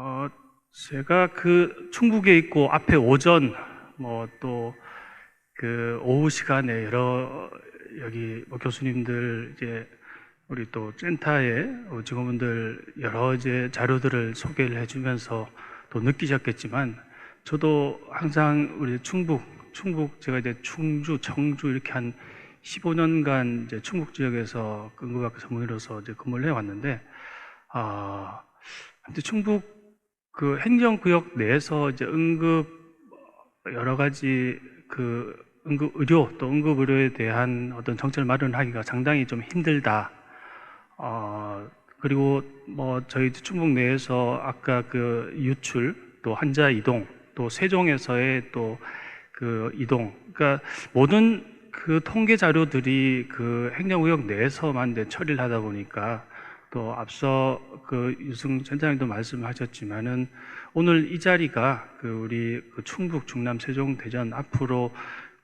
어, 제가 그 충북에 있고 앞에 오전 뭐 또 그 오후 시간에 여러 여기 뭐 교수님들 이제 우리 또 센터의 어, 직원분들 여러 이제 자료들을 소개를 해주면서 또 느끼셨겠지만 저도 항상 우리 충북 충북 제가 이제 충주 청주 이렇게 한 15년간 이제 충북 지역에서 응급학과 전문의로서 이제 근무를 해왔는데 아 근데 충북 그 행정구역 내에서 이제 응급 여러 가지 그 응급 의료 또 응급 의료에 대한 어떤 정책을 마련하기가 상당히 좀 힘들다. 어 그리고 뭐 저희 충북 내에서 아까 그 유출 또 환자 이동 또 세종에서의 또 그 이동 그러니까 모든 그 통계 자료들이 그 행정구역 내에서만 이제 처리를 하다 보니까 또 앞서 그 유승 센터장님도 말씀하셨지만은 오늘 이 자리가 그 우리 그 충북, 충남, 세종, 대전 앞으로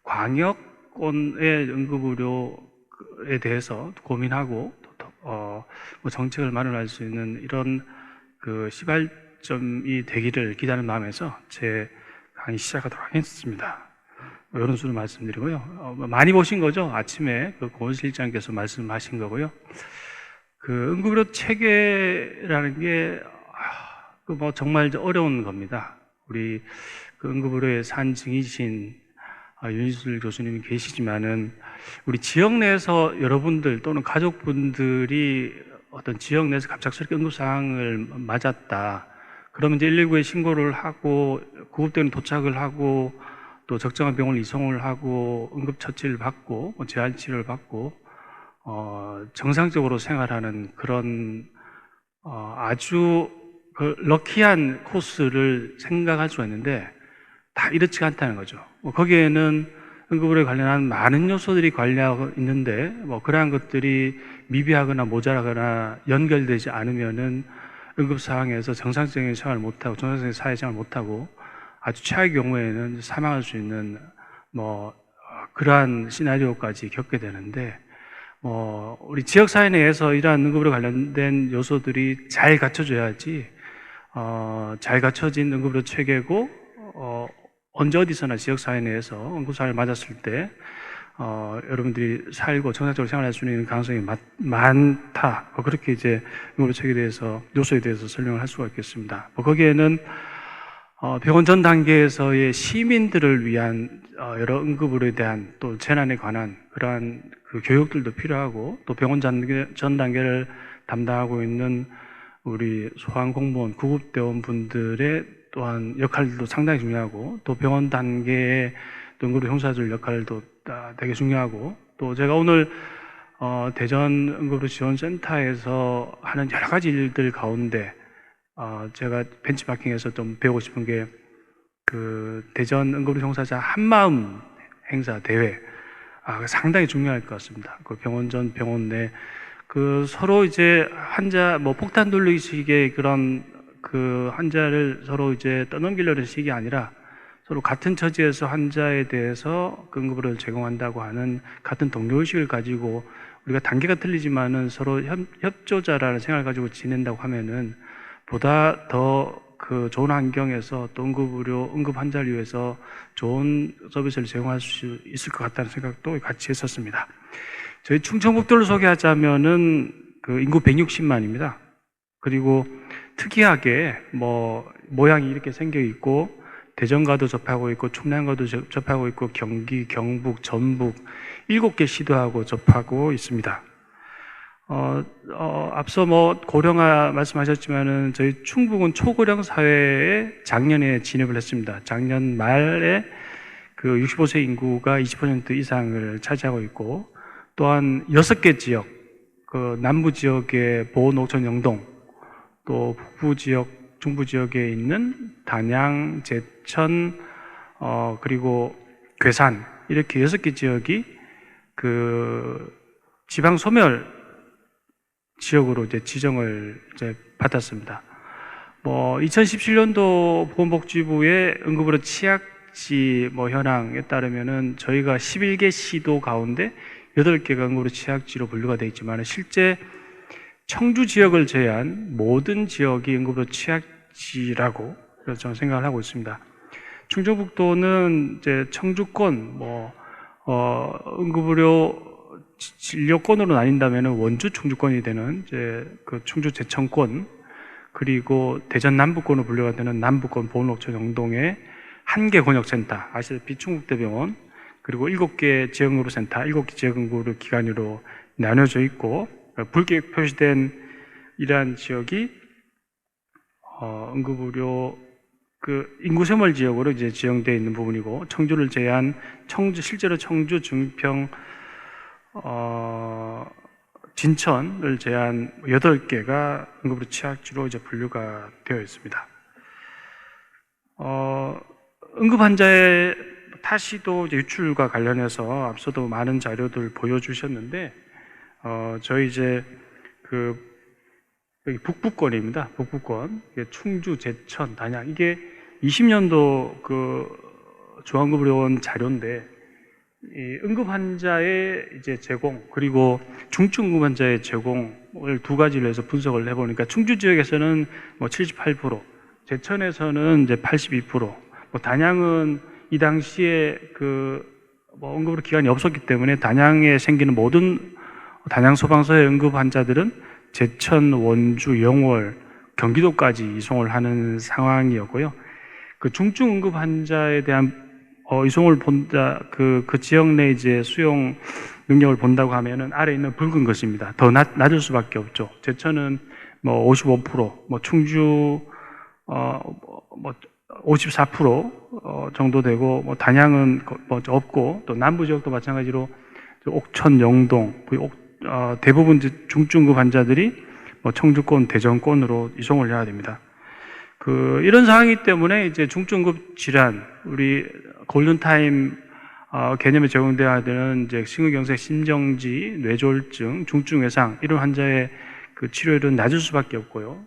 광역권의 응급의료에 대해서 고민하고 또, 어, 뭐 정책을 마련할 수 있는 이런 그 시발점이 되기를 기다리는 마음에서 제 강의 시작하도록 하겠습니다. 뭐 이런 수로 말씀드리고요. 어, 뭐 많이 보신 거죠? 아침에 그 고은 실장께서 말씀하신 거고요. 그 응급의료 체계라는 게그뭐 정말 어려운 겁니다. 우리 그 응급의료의 산증이신 아, 윤희술 교수님이 계시지만은 우리 지역 내에서 여러분들 또는 가족분들이 어떤 지역 내에서 갑작스럽게 응급 상황을 맞았다. 그러면 이제 119에 신고를 하고 구급대는 도착을 하고 또 적정한 병원 이송을 하고 응급 처치를 받고 뭐 재활 치료를 받고 어, 정상적으로 생활하는 그런 어, 아주 그 럭키한 코스를 생각할 수가 있는데 다 이렇지가 않다는 거죠. 뭐 거기에는 응급의료에 관련한 많은 요소들이 관리하고 있는데 뭐 그러한 것들이 미비하거나 모자라거나 연결되지 않으면은 응급 상황에서 정상적인 생활을 못하고 정상적인 사회생활을 못하고 아주 최악의 경우에는 사망할 수 있는 뭐 어, 그러한 시나리오까지 겪게 되는데 뭐 우리 지역 사회 내에서 이러한 응급으로 관련된 요소들이 잘 갖춰져야지 어, 잘 갖춰진 응급의료 체계고 어, 언제 어디서나 지역 사회 내에서 응급사를 맞았을 때 어, 여러분들이 살고 정상적으로 생활할 수 있는 가능성이 많, 많다. 뭐 그렇게 이제 응급의료 체계에 대해서 요소에 대해서 설명을 할 수가 있겠습니다. 뭐 거기에는 어, 병원 전 단계에서의 시민들을 위한 어, 여러 응급의료에 대한 또 재난에 관한 그러한 그 교육들도 필요하고 또 병원 전, 전 단계를 담당하고 있는 우리 소방 공무원, 구급대원 분들의 또한 역할도 상당히 중요하고 또 병원 단계의 또 응급의료 형사들 역할도 다 되게 중요하고 또 제가 오늘 어, 대전 응급의료 지원센터에서 하는 여러 가지 일들 가운데 어, 제가 벤치마킹에서 좀 배우고 싶은 게 그 대전 응급의료 종사자 한마음 행사 대회 아, 상당히 중요할 것 같습니다. 그 병원 전 병원 내 그 서로 이제 환자 뭐 폭탄 돌리기식의 그런 그 환자를 서로 이제 떠넘기려는 식이 아니라 서로 같은 처지에서 환자에 대해서 그 응급을 제공한다고 하는 같은 동료의식을 가지고 우리가 단계가 틀리지만은 서로 협, 협조자라는 생각을 가지고 지낸다고 하면은 보다 더 그 좋은 환경에서 또 응급의료, 응급 환자를 위해서 좋은 서비스를 제공할 수 있을 것 같다는 생각도 같이 했었습니다. 저희 충청북도를 소개하자면은 그 인구 160만입니다. 그리고 특이하게 뭐 모양이 이렇게 생겨 있고 대전과도 접하고 있고 충남과도 접- 접하고 있고 경기, 경북, 전북 일곱 개 시도하고 접하고 있습니다. 어, 어, 앞서 뭐 고령화 말씀하셨지만은 저희 충북은 초고령 사회에 작년에 진입을 했습니다. 작년 말에 그 65세 인구가 20% 이상을 차지하고 있고 또한 여섯 개 지역, 그 남부 지역의 보호농촌 영동, 또 북부 지역, 중부 지역에 있는 단양, 제천, 어, 그리고 괴산 이렇게 여섯 개 지역이 그 지방 소멸 지역으로 이제 지정을 이제 받았습니다. 뭐 2017년도 보건복지부의 응급으로 취약지 뭐 현황에 따르면은 저희가 11개 시도 가운데 8개가 응급으로 취약지로 분류가 되어 있지만 실제 청주 지역을 제외한 모든 지역이 응급으로 취약 지라고 그래서 저는 생각을 하고 있습니다. 충청북도는 이제 청주권, 뭐 어, 응급의료 지- 진료권으로 나뉜다면 원주 충주권이 되는 이제 그 충주 제천권 그리고 대전 남부권으로 분류가 되는 남부권 보건업체 영동의 한 개 권역센터 아시다시피 충북대병원 그리고 일곱 개 지역응급센터 일곱 개 지역응급의료 기관으로 나눠져 있고 붉게 표시된 이러한 지역이 어, 응급의료 그 인구세몰 지역으로 이제 지정되어 있는 부분이고 청주를 제한 청주 실제로 청주 중평 어, 진천을 제한 8개가 응급의료 취약지로 이제 분류가 되어 있습니다. 어, 응급 환자의 타시도 유출과 관련해서 앞서도 많은 자료들 보여주셨는데, 어, 저희 이제 그 여기 북부권입니다. 북부권 충주, 제천, 단양 이게 20년도 그 중앙급의료원 자료인데 이 응급 환자의 이제 제공 그리고 중증 응급 환자의 제공을 두 가지로 해서 분석을 해보니까 충주 지역에서는 뭐 78%, 제천에서는 이제 82%, 뭐 단양은 이 당시에 그뭐 응급으로 기관이 없었기 때문에 단양에 생기는 모든 단양 소방서의 응급 환자들은 제천, 원주, 영월, 경기도까지 이송을 하는 상황이었고요. 그 중증 응급 환자에 대한 어, 이송을 본다 그, 그 지역 내 이제 수용 능력을 본다고 하면은 아래 있는 붉은 것입니다. 더 낮, 낮을 수밖에 없죠. 제천은 뭐 55%, 뭐 충주 어뭐 54% 어, 정도 되고 뭐 단양은 거- 뭐 없고 또 남부 지역도 마찬가지로 저 옥천, 영동 그 옥, 어, 대부분 중증급 환자들이 뭐 청주권, 대전권으로 이송을 해야 됩니다. 그 이런 상황이기 때문에 이제 중증급 질환 우리 골든타임 어, 개념에 적용돼야 되는 이제 심근경색, 심정지, 뇌졸중, 중증 외상 이런 환자의 그 치료율은 낮을 수밖에 없고요.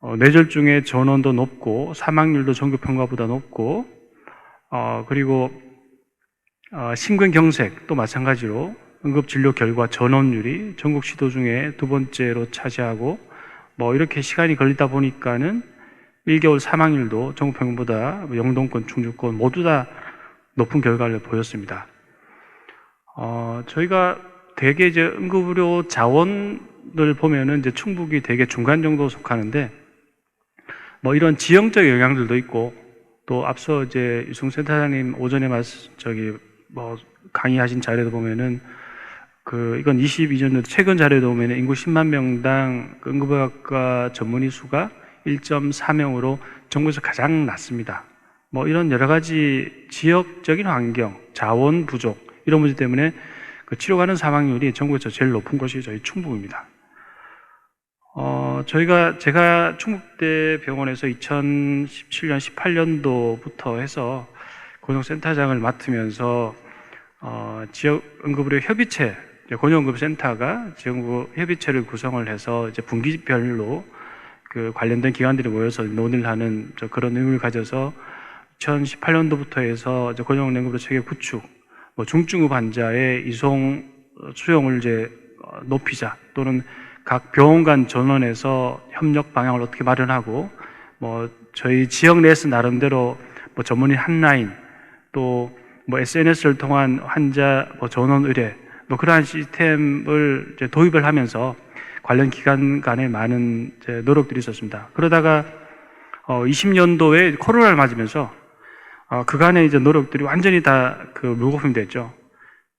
어, 뇌졸중의 전원도 높고 사망률도 전국 평가보다 높고 어, 그리고 어, 심근경색도 마찬가지로 응급진료 결과 전원율이 전국 시도 중에 두 번째로 차지하고 뭐 이렇게 시간이 걸리다 보니까는 1개월 사망률도 전국 평균보다 영동권, 충주권 모두 다 높은 결과를 보였습니다. 어, 저희가 대개 이제 응급의료 자원을 보면은 이제 충북이 되게 중간 정도 속하는데 뭐 이런 지형적 영향들도 있고 또 앞서 이제 유승 센터장님 오전에 말씀 저기 뭐 강의하신 자료도 보면은 그 이건 22년도 최근 자료도 보면은 인구 10만 명당 그 응급의학과 전문의 수가 1.4명으로 전국에서 가장 낮습니다. 뭐 이런 여러 가지 지역적인 환경, 자원 부족 이런 문제 때문에 그 치료 가는 사망률이 전국에서 제일 높은 곳이 저희 충북입니다. 어, 저희가 제가 충북대 병원에서 2017년 18년도부터 해서 고용센터장을 맡으면서 어, 지역 응급의료 협의체 고용응급센터가 지역 응급 협의체를 구성을 해서 이제 분기별로 그 관련된 기관들이 모여서 논의를 하는 저 그런 의무를 가져서 2018년도부터 해서 이제 고용응급의료 체계 구축, 뭐 중증급 환자의 이송 어, 수용을 이제 어, 높이자 또는 각 병원 간 전원에서 협력 방향을 어떻게 마련하고 뭐 저희 지역 내에서 나름대로 뭐 전문의 한 라인 또 뭐 SNS를 통한 환자 뭐 전원 의뢰 뭐 그러한 시스템을 이제 도입을 하면서 관련 기관 간에 많은 이제 노력들이 있었습니다. 그러다가 어 20년도에 코로나를 맞으면서 어 그간의 이제 노력들이 완전히 다 그 물거품이 됐죠.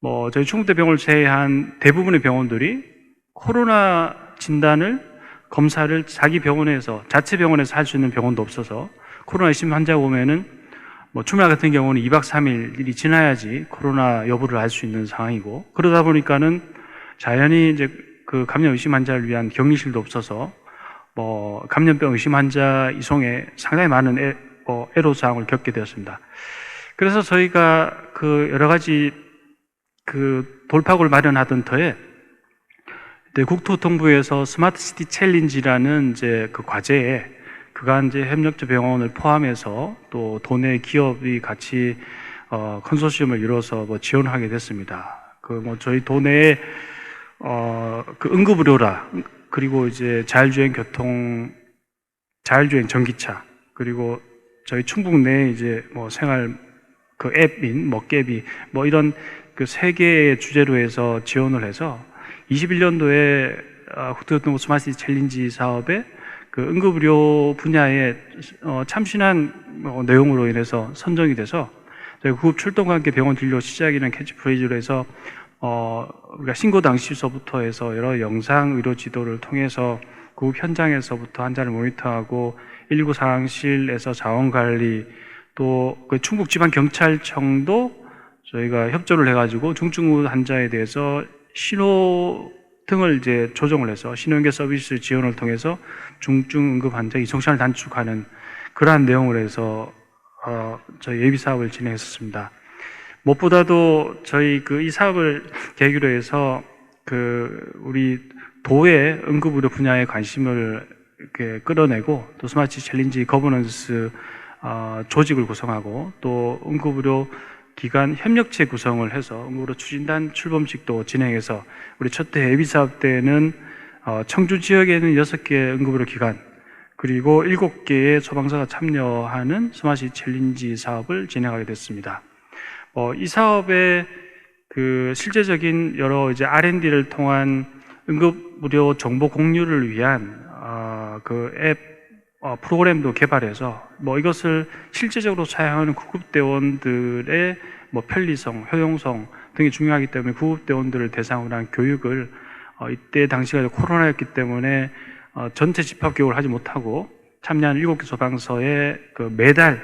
뭐 저희 충북대병원을 제외한 대부분의 병원들이 코로나 진단을 검사를 자기 병원에서 자체 병원에서 할 수 있는 병원도 없어서 코로나 의심 환자가 오면은 뭐 주말 같은 경우는 2박 3일이 지나야지 코로나 여부를 알 수 있는 상황이고 그러다 보니까는 자연히 이제 그 감염 의심 환자를 위한 격리실도 없어서 뭐 감염병 의심 환자 이송에 상당히 많은 애, 어, 애로사항을 겪게 되었습니다. 그래서 저희가 그 여러 가지 그 돌파구를 마련하던 터에 네, 국토통부에서 스마트 시티 챌린지라는 이제 그 과제에 그간 이제 협력조 병원을 포함해서 또 도내 기업이 같이 어, 컨소시엄을 이뤄서 뭐 지원하게 됐습니다. 그 뭐 저희 도내에 어, 그 응급의료라 그리고 이제 자율주행 교통 자율주행 전기차 그리고 저희 충북 내에 이제 뭐 생활 그 앱인 먹개비 뭐 이런 그 세 개의 주제로 해서 지원을 해서 21년도에 국토교통부 스마트 챌린지 사업에 그 응급의료 분야에 어, 참신한 어, 내용으로 인해서 선정이 돼서 저희 구급 출동과 함께 병원 진료 시작이라는 캐치프레이즈로 해서 어, 우리가 신고 당시서부터 해서 여러 영상 의료 지도를 통해서 구급 현장에서부터 환자를 모니터하고 119 상황실에서 자원 관리 또 그 충북 지방 경찰청도 저희가 협조를 해가지고 중증 환자에 대해서 신호 등을 이제 조정을 해서 신호연계 서비스 지원을 통해서 중증 응급 환자 이송 시간을 단축하는 그러한 내용을 해서 어, 저희 예비 사업을 진행했었습니다. 무엇보다도 저희 그 이 사업을 계기로 해서 그 우리 도의 응급의료 분야에 관심을 이렇게 끌어내고 또 스마트 챌린지 거버넌스 어, 조직을 구성하고 또 응급의료 기관 협력체 구성을 해서 응급의료 추진단 출범식도 진행해서 우리 첫해 예비 사업 때는 어, 청주 지역에는 여섯 개 응급의료 기관 그리고 일곱 개의 소방서가 참여하는 스마트 챌린지 사업을 진행하게 됐습니다. 어, 이 사업의 그 실제적인 여러 이제 R&D를 통한 응급의료 정보 공유를 위한 어, 그앱 어, 프로그램도 개발해서 뭐 이것을 실제적으로 사용하는 구급대원들의 뭐 편리성, 효용성 등이 중요하기 때문에 구급대원들을 대상으로 한 교육을 어, 이때 당시가 코로나였기 때문에 어, 전체 집합 교육을 하지 못하고 참여한 일곱 개 소방서에 그 매달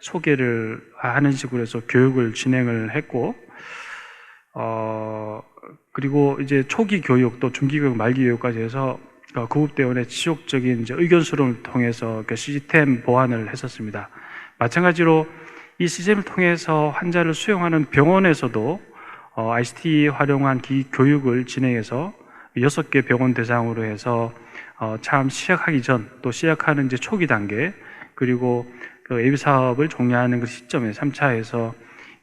소개를 하는 식으로 해서 교육을 진행을 했고 어 그리고 이제 초기 교육 또 중기 교육 말기 교육까지 해서 어, 구급대원의 지속적인 이제 의견 수렴을 통해서 그 시스템 보완을 했었습니다. 마찬가지로 이 시스템을 통해서 환자를 수용하는 병원에서도 어, ICT 활용한 기 교육을 진행해서 여섯 개 병원 대상으로 해서 어, 참 시작하기 전 또 시작하는 이제 초기 단계 그리고 그 예비 사업을 종료하는 그 시점에 3차에서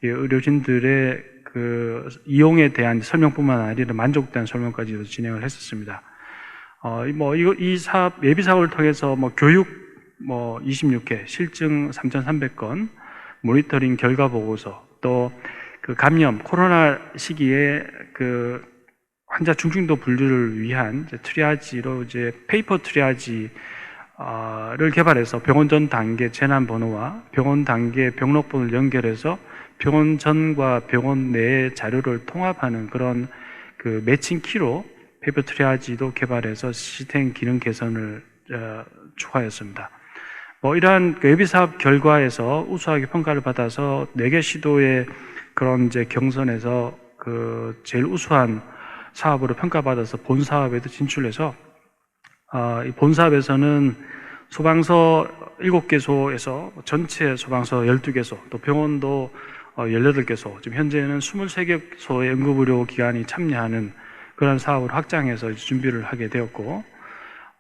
의료진들의 그 이용에 대한 설명뿐만 아니라 만족된 설명까지도 진행을 했었습니다. 어, 뭐, 이, 이 사업, 예비 사업을 통해서 뭐 교육 뭐 26회, 실증 3,300건, 모니터링 결과 보고서, 또 그 감염, 코로나 시기에 그 환자 중증도 분류를 위한 이제 트리아지로 이제 페이퍼 트리아지 를 개발해서 병원 전 단계 재난 번호와 병원 단계 병록 번호를 연결해서 병원 전과 병원 내의 자료를 통합하는 그런 그 매칭 키로 페이퍼 트리아지도 개발해서 시스템 기능 개선을 어, 추가했습니다. 뭐 이러한 그 예비 사업 결과에서 우수하게 평가를 받아서 네 개 시도의 그런 이제 경선에서 그 제일 우수한 사업으로 평가받아서 본 사업에도 진출해서 어, 본 사업에서는 소방서 7개소에서 전체 소방서 12개소 또 병원도 어, 18개소 지금 현재는 23개소의 응급의료 기관이 참여하는 그런 사업을 확장해서 준비를 하게 되었고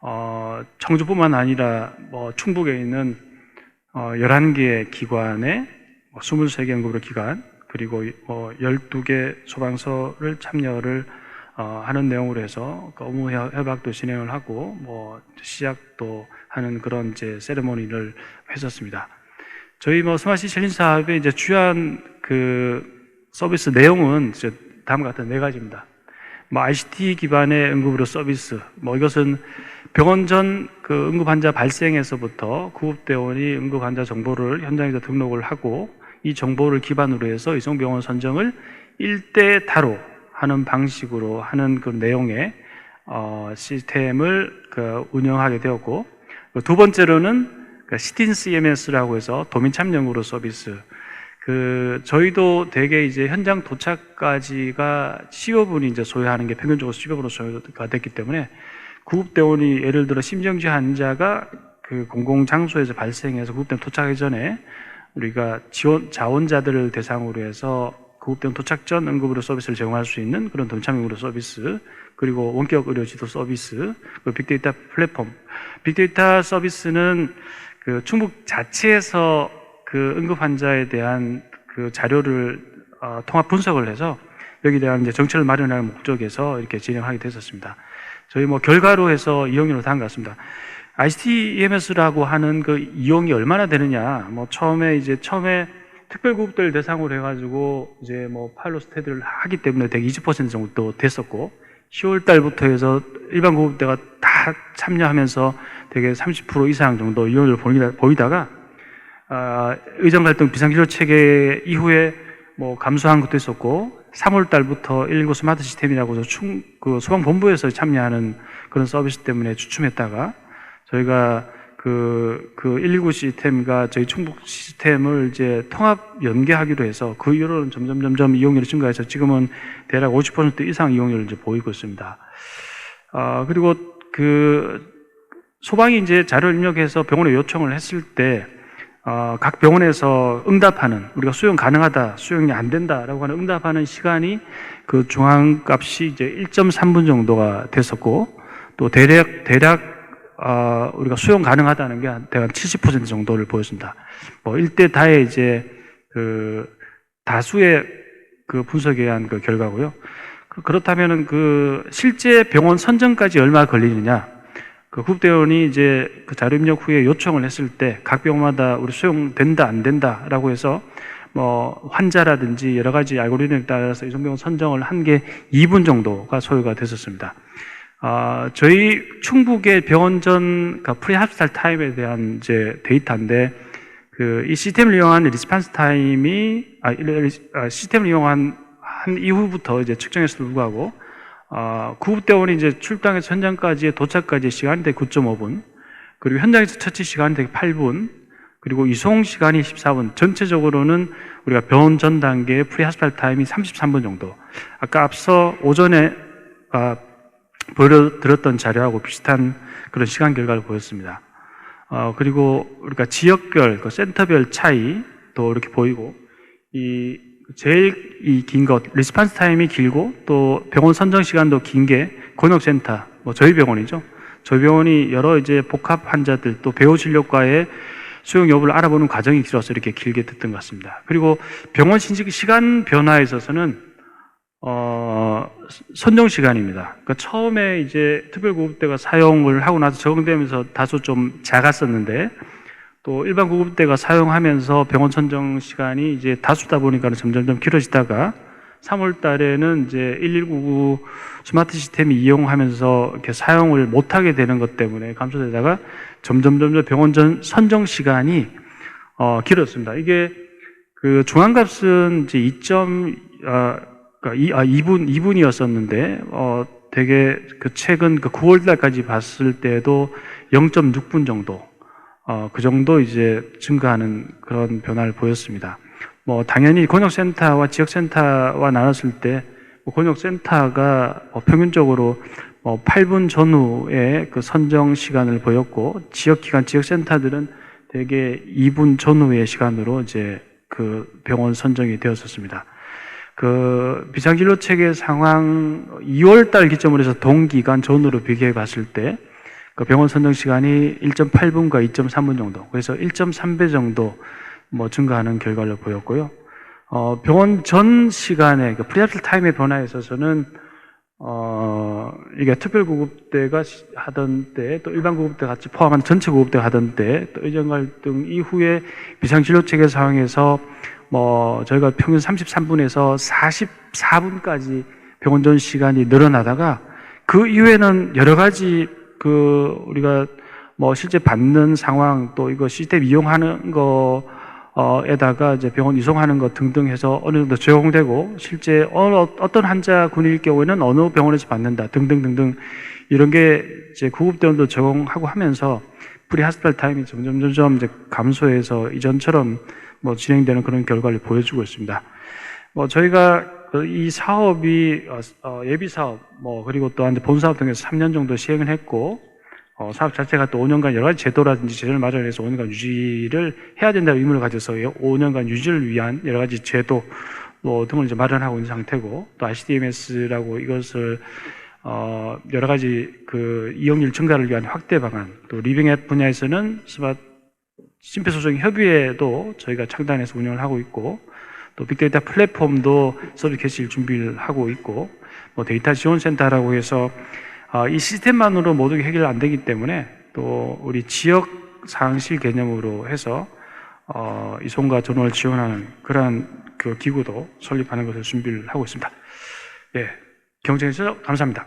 어, 청주뿐만 아니라 뭐 충북에 있는 어, 11개 기관에 뭐 23개 응급의료 기관 그리고 뭐 12개 소방서를 참여를 어, 하는 내용으로 해서 그 업무 협약도 진행을 하고 뭐 시작도 하는 그런 이제 세레모니를 했었습니다. 저희 뭐 스마트 챌린지 사업의 이제 주요한 그 서비스 내용은 이제 다음과 같은 네 가지입니다. 뭐 ICT 기반의 응급의료 서비스, 뭐 이것은 병원 전 그 응급 환자 발생에서부터 구급대원이 응급 환자 정보를 현장에서 등록을 하고 이 정보를 기반으로 해서 이송병원 선정을 일대 다로 하는 방식으로 하는 그 내용의 어, 시스템을 그 운영하게 되었고 그두 번째로는 그 시틴 CMS라고 해서 도민 참여으로 서비스 그 저희도 대개 이제 현장 도착까지가 15분이 이제 소요하는 게 평균적으로 15분으로 소요가 됐기 때문에 구급대원이 예를 들어 심정지 환자가 그 공공 장소에서 발생해서 구급대원 도착하기 전에 우리가 지원 자원자들을 대상으로 해서 구급대원 도착 전 응급의료 서비스를 제공할 수 있는 그런 동참의료 서비스 그리고 원격 의료 지도 서비스 그리고 빅데이터 플랫폼. 빅데이터 서비스는 그 충북 자체에서 그 응급 환자에 대한 그 자료를 어, 통합 분석을 해서 여기에 대한 이제 정책을 마련하는 목적에서 이렇게 진행하게 됐었습니다. 저희 뭐 결과로 해서 이용료로 다한 것 같습니다. ICT-EMS라고 하는 그 이용이 얼마나 되느냐. 뭐 처음에 이제 처음에 특별구급들 대상으로 해가지고 이제 뭐 파일럿 스테디를 하기 때문에 대개 20% 정도 됐었고 10월 달부터 해서 일반 구급대가 다 참여하면서 되게 30% 이상 정도 이용을 보이다, 보이다가 아, 의정 갈등 비상기조 체계 이후에 뭐 감소한 것도 있었고 3월 달부터 119 스마트 시스템이라고 해서 충, 그 소방본부에서 참여하는 그런 서비스 때문에 주춤했다가 저희가 그, 그 119 시스템과 저희 충북 시스템을 이제 통합 연계하기로 해서 그 이후로는 점점 점점 이용률이 증가해서 지금은 대략 50% 이상 이용률을 이제 보이고 있습니다. 아, 그리고 그 소방이 이제 자료를 입력해서 병원에 요청을 했을 때 어, 각 병원에서 응답하는 우리가 수용 가능하다, 수용이 안 된다라고 하는 응답하는 시간이 그 중앙값이 이제 1.3분 정도가 됐었고 또 대략 대략 어, 우리가 수용 가능하다는 게한 대략 70% 정도를 보였습니다. 뭐 1대 다의 이제 그 다수의 그 분석에 의한 그 결과고요. 그- 그렇다면은 그 실제 병원 선정까지 얼마 걸리느냐? 그 국대원이 이제 그 자료 입력 후에 요청을 했을 때 각 병마다 우리 수용된다 안 된다라고 해서 뭐 환자라든지 여러 가지 알고리즘에 따라서 이송병원 선정을 한 게 2분 정도가 소요가 됐었습니다. 아, 저희 충북의 병원 전 프리합스탈 타임에 대한 이제 데이터인데 그 이 시스템을 이용한 리스판스 타임이 아, 이- 아, 시스템을 이용한 한 이후부터 이제 측정했을 불구하고 어, 구급대원이 이제 출동해서 현장까지 도착까지 시간이 되 9.5분, 그리고 현장에서 처치 되게 8분, 그리고 이송 시간이 14분. 전체적으로는 우리가 병원 전 단계의 프리하스팔 타임이 33분 정도. 아까 앞서 오전에 아, 보여드렸던 자료하고 비슷한 그런 시간 결과를 보였습니다. 어, 그리고 우리가 지역별, 그 센터별 차이 또 이렇게 보이고, 이 제일 이 긴 것, 리스판스 타임이 길고 또 병원 선정 시간도 긴게 곤욕센터, 뭐 저희 병원이죠. 저희 병원이 여러 이제 복합 환자들 또 배우 진료과의 수용 여부를 알아보는 과정이 길어서 이렇게 길게 됐던 것 같습니다. 그리고 병원 신식 시간 변화에 있어서는 어, 선정 시간입니다. 그러니까 처음에 이제 특별구급대가 사용을 하고 나서 적응되면서 다소 좀 작았었는데 또 일반 구급대가 사용하면서 병원 선정 시간이 이제 다수다 보니까 점점점 길어지다가 3월 달에는 이제 1199 스마트 시스템이 이용하면서 이렇게 사용을 못하게 되는 것 때문에 감소되다가 점점 점점 병원 전 선정 시간이 어, 길었습니다. 이게 그 중앙값은 이제 2. 어, 그러니까 이, 아, 2분 2분이었었는데 어, 되게 그 최근 그 9월 달까지 봤을 때도 0.6분 정도 어, 그 정도 이제 증가하는 그런 변화를 보였습니다. 뭐 당연히 권역센터와 지역센터와 나눴을 때뭐 권역센터가 뭐 평균적으로 뭐 8분 전후에 그 선정 시간을 보였고 지역기관 지역센터들은 대개 2분 전후의 시간으로 이제 그 병원 선정이 되었었습니다. 그 비상진료 체계 상황 2월 달 기점으로 해서 동기간 전후로 비교해 봤을 때 그 병원 선정 시간이 1.8분과 2.3분 정도, 그래서 1.3배 정도 뭐 증가하는 결과를 보였고요. 어, 병원 전 시간에 그 프리합틀 타임의 변화에 있어서는 어, 이게 특별 구급대가 시- 하던 때, 또 일반 구급대 같이 포함한 전체 구급대가 하던 때, 또 의정 갈등 이후에 비상진료 체계 상황에서 뭐 저희가 평균 33분에서 44분까지 병원 전 시간이 늘어나다가 그 이후에는 여러 가지 그 우리가 뭐 실제 받는 상황 또 이거 시스템 이용하는 거 어에다가 이제 병원 이송하는 것 등등 해서 어느 정도 적용되고 실제 어느 어떤 환자군일 경우에는 어느 병원에서 받는다 등등 등등 이런 게 이제 구급대원도 적용하고 하면서 프리 하스팔 타임이 점점 점점 이제 감소해서 이전처럼 뭐 진행되는 그런 결과를 보여주고 있습니다. 뭐 저희가 그 이 사업이 어, 어, 예비 사업 뭐 그리고 또한 본 사업 등에서 3년 정도 시행을 했고 어, 사업 자체가 또 5년간 여러 가지 제도라든지 제도를 마련해서 5년간 유지를 해야 된다는 의무를 가져서 5년간 유지를 위한 여러 가지 제도 뭐 등을 이제 마련하고 있는 상태고 또 ICDMS라고 이것을 어, 여러 가지 그 이용률 증가를 위한 확대 방안 또 리빙앱 분야에서는 스마트 심폐소생 협의회도 저희가 창단해서 운영을 하고 있고 또 빅데이터 플랫폼도 서비스 개실 준비를 하고 있고 뭐 데이터 지원센터라고 해서 아, 이 시스템만으로 모두 해결 안 되기 때문에 또 우리 지역 상시 개념으로 해서 어, 이송과 전원을 지원하는 그러한 그 기구도 설립하는 것을 준비를 하고 있습니다. 예, 경청해 주셔서 감사합니다.